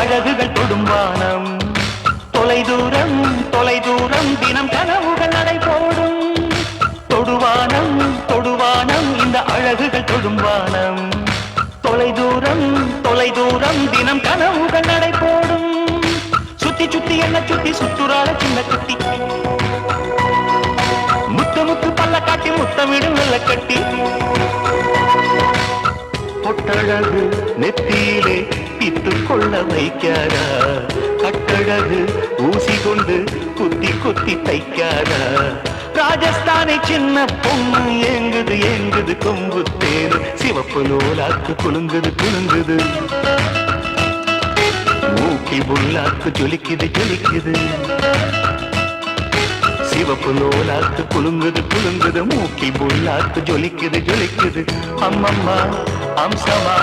அழகுகள் தொடும் வானம் தொலைதூரம் தொலைதூரம் தினம் கனவுகள் நடை போடும். தொடுவானம் தொடுவானம் இந்த அழகுகள் தொடும் வானம் தொலைதூரம் தொலைதூரம் தினம் கனவுகள் நடை போடும். சுத்தி சுத்தி என்ன சுத்தி சுத்துறாள சின்ன குட்டி. முத்து முத்து பல்ல காட்டி முத்தமிடும் வெள்ள கட்டி பொட்டழகு நெத்தியிலே பித்து கட்டழகு ஊசி கொண்டு குத்தி குத்தி தைக்காதா? ராஜஸ்தானை சின்ன பொண்ணு ஏங்குது ஏங்குது கொம்பு தேரு. சிவப்பு நூலாக்கு குலுங்குது குலுங்குது. மூக்கி புல்லாக்கு ஜொலிக்குது ஜொலிக்குது. சிவப்பு நூலாக்கு குலுங்குது குலுங்குது. மூக்கி புல்லாக்கு ஜொலிக்குது ஜொலிக்குது. அம்மம்மா அம்சமா